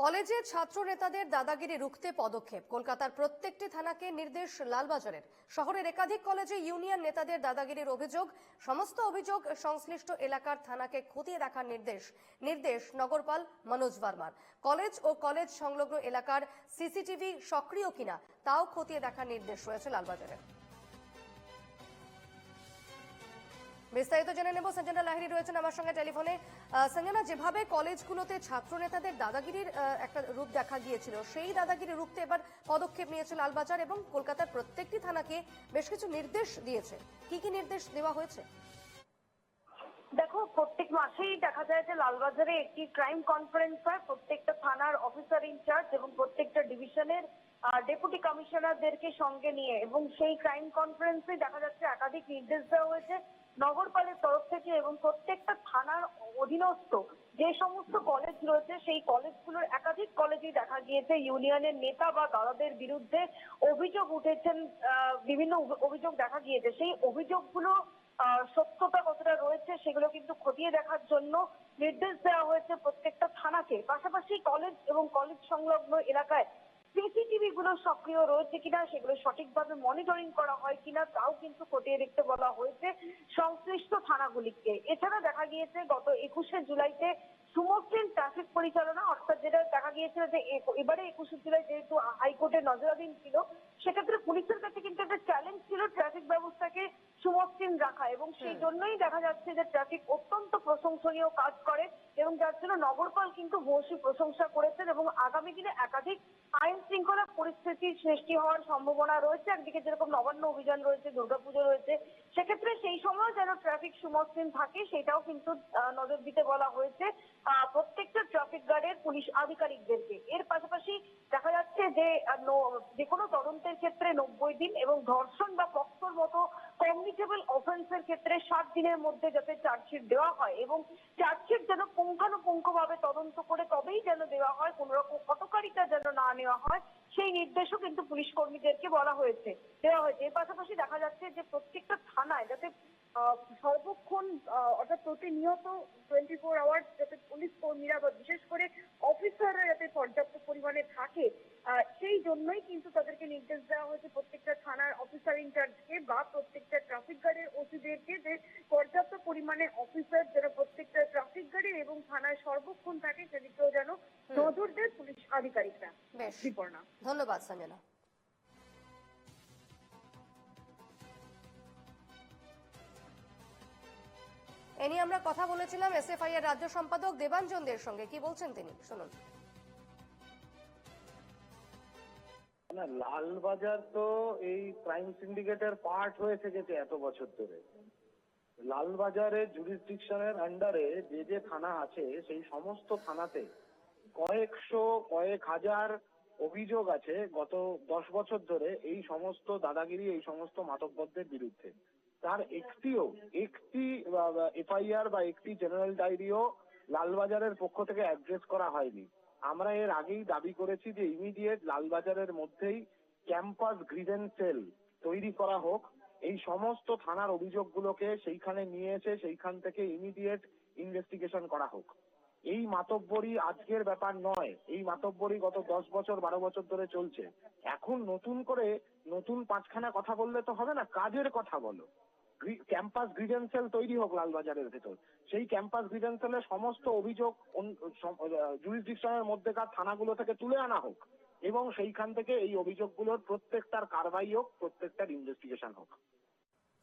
কলেজে ছাত্র নেতাদের দাদাগিরি রুখতে পদক্ষেপ। কলকাতার প্রত্যেকটি থানাকে নির্দেশ লালবাজারের। শহরের একাধিক কলেজে ইউনিয়ন নেতাদের দাদাগিরির অভিযোগ, সমস্ত অভিযোগ সংশ্লিষ্ট এলাকার থানাকে খতিয়ে দেখার নির্দেশ নির্দেশ নগরপাল মনোজ ভার্মার। কলেজ ও কলেজ সংলগ্ন এলাকার সিসিটিভি সক্রিয় কিনা, তাও খতিয়ে দেখার নির্দেশ রয়েছে লালবাজারের। বিস্তারিত জেনে নেব। সঞ্জনা লাহিরি রয়েছেন আমার সঙ্গে টেলিফোনে। সঞ্জনা, যেভাবে কলেজগুলোতে ছাত্র নেতাদের দাদাগিরির একটা রূপ দেখা গিয়েছিল, সেই দাদাগিরি রুখতে এবার পদক্ষেপ নিয়েছে লালবাজার এবং কলকাতার প্রত্যেকটি থানাকে বেশ কিছু নির্দেশ দিয়েছে। কি কি নির্দেশ দেওয়া হয়েছে? দেখো, প্রত্যেক মাসেই দেখা যায় যে লালবাজারে একটি ক্রাইম কনফারেন্স হয়। প্রত্যেকটা থানার অফিসার ইনচার্জ এবং প্রত্যেকটা ডিভিশনের ডেপুটি কমিশনারদেরকে সঙ্গে নিয়ে। এবং সেই ক্রাইম কনফারেন্সে দেখা যাচ্ছে একাধিক নির্দেশ দেওয়া হয়েছে। নগরপালের তরফ থেকে এবং প্রত্যেকটা থানার অধীনস্থ যে সমস্ত কলেজ রয়েছে, সেই কলেজগুলোর একাধিক কলেজেই দেখা গিয়েছে। ইউনিয়নের নেতা বা দাদাদের বিরুদ্ধে অভিযোগ উঠেছেন বিভিন্ন অভিযোগ দেখা গিয়েছে। সেই অভিযোগগুলো সত্যতা কতটা রয়েছে সেগুলো কিন্তু খতিয়ে দেখার জন্য নির্দেশ দেওয়া হয়েছে প্রত্যেকটা থানাকে। পাশাপাশি কলেজ এবং কলেজ সংলগ্ন এলাকায় গুলো সক্রিয় রয়েছে কিনা, সেগুলো সঠিকভাবে মনিটরিং করা হয় কিনা, তাও কিন্তু খতিয়ে দেখতে বলা হয়েছে সংশ্লিষ্ট থানাগুলিকে। এছাড়া দেখা গিয়েছে, গত একুশে জুলাইতে সুমসৃণ ট্রাফিক পরিচালনা, অর্থাৎ যেটা দেখা গিয়েছিল যে এবারে একুশে জুলাই যেহেতু হাইকোর্টের নজরাধীন ছিল, সেক্ষেত্রে পুলিশের কাছে কিন্তু একটা চ্যালেঞ্জ ছিল ট্রাফিক ব্যবস্থাকে সুমসৃণ রাখা এবং সেই জন্যই দেখা যাচ্ছে যে ট্রাফিক অত্যন্ত প্রশংসনীয় কাজ করে এবং যার জন্য নগরপাল কিন্তু ভূয়সী প্রশংসা করেছেন এবং আগামী দিনে একাধিক আইন শৃঙ্খলা পরিস্থিতির সৃষ্টি হওয়ার সম্ভাবনা রয়েছে। একদিকে যেরকম নবান্ন অভিযান রয়েছে দুর্গাপুজো রয়েছে সেক্ষেত্রে সেই যেন ট্রাফিক সুমসৃণ থাকে, সেটাও কিন্তু নজর দিতে বলা হয়েছে। প্রত্যেকটা ট্রাফিক গার্ডের পুলিশ আধিকারিকদেরকে। এর পাশাপাশি দেখা যাচ্ছে যে যে কোনো তদন্তের ক্ষেত্রে নব্বই দিন এবং ধর্ষণ বা পক্সোর মতো কমিটেবল অফেন্সের ক্ষেত্রে সাত দিনের মধ্যে যাতে চার্জশিট দেওয়া হয় এবং চার্জশিট যেন পুঙ্খানুপুঙ্খভাবে তদন্ত করে তবেই যেন দেওয়া হয় কোন রকম হটকারিতা যেন না নেওয়া হয়, সেই নির্দেশও কিন্তু পুলিশ কর্মীদেরকে বলা হয়েছে, দেওয়া হয়েছে। এর পাশাপাশি দেখা যাচ্ছে যে প্রত্যেকটা থানায় যাতে সর্বক্ষণ অর্থাৎ প্রতিনিয়ত টোয়েন্টি ফোর আওয়ার্স যাতে পুলিশ কর্মীরা বা বিশেষ করে অফিসাররা যাতে পর্যাপ্ত পরিমাণে থাকে সেই জন্যই কিন্তু তাদেরকে নির্দেশ দেওয়া হয়েছে প্রত্যেকটা থানার অফিসার ইনচার্জকে বা প্রত্যেকটা ট্রাফিক গার্ডের ওসিদেরকে যে পর্যাপ্ত পরিমাণে অফিসার যারা প্রত্যেকটা ট্রাফিক গার্ডের এবং থানায় সর্বক্ষণ থাকে সেদিকেও যেন নজর দেয় পুলিশ আধিকারিকরা। ধন্যবাদ সঞ্জনা। এ নিয়ে আমরা কথা বলেছিলাম এসএফআই এর রাজ্য সম্পাদক দেবাঞ্জনদের সঙ্গে। কি বলছেন তিনি? শুনুন। না, লালবাজার তো এই ক্রাইম সিন্ডিকেটের পার্ট হয়ে থেকেছে এত বছর ধরে। লালবাজারের জুরিসডিকশনের আন্ডারে যে যে থানা আছে, সেই সমস্ত থানাতে কয়েকশো কয়েক হাজার অভিযোগ আছে গত দশ বছর ধরে এই সমস্ত দাদাগিরি, এই সমস্ত মাতব্বরদের বিরুদ্ধে। তার একটিও, একটি এফআইআর বা একটি জেনারেল ডায়েরিও লালবাজারের পক্ষ থেকে অ্যাড্রেস করা হয়নি। আমরা এর আগেই দাবি করেছি যে ইমিডিয়েট লালবাজারের মধ্যেই ক্যাম্পাস গ্রিভেন্স সেল তৈরি করা হোক। এই সমস্ত থানার অভিযোগগুলোকে সেইখানে নিয়ে এসে সেইখান থেকে ইমিডিয়েট ইনভেস্টিগেশন করা হোক। এই মাতব্বরি আজকের ব্যাপার নয়, এই মাতব্বরি গত দশ বছর, বারো বছর ধরে চলছে। এখন নতুন করে নতুন পাঁচখানা কথা বললে তো হবে না, কাজের কথা বলো। ক্যাম্পাস গ্রিডেন্সিয়াল তৈরি হোক লালবাজারের ভেতর। সেই ক্যাম্পাস গ্রিডেন্সিয়ালের সমস্ত অভিযোগ জুরিসডিকশনের মধ্যেকার থানাগুলো থেকে তুলে আনা হোক এবং সেইখান থেকে এই অভিযোগগুলোর প্রত্যেকটার কারবাই হোক, প্রত্যেকটার ইনভেস্টিগেশন হোক।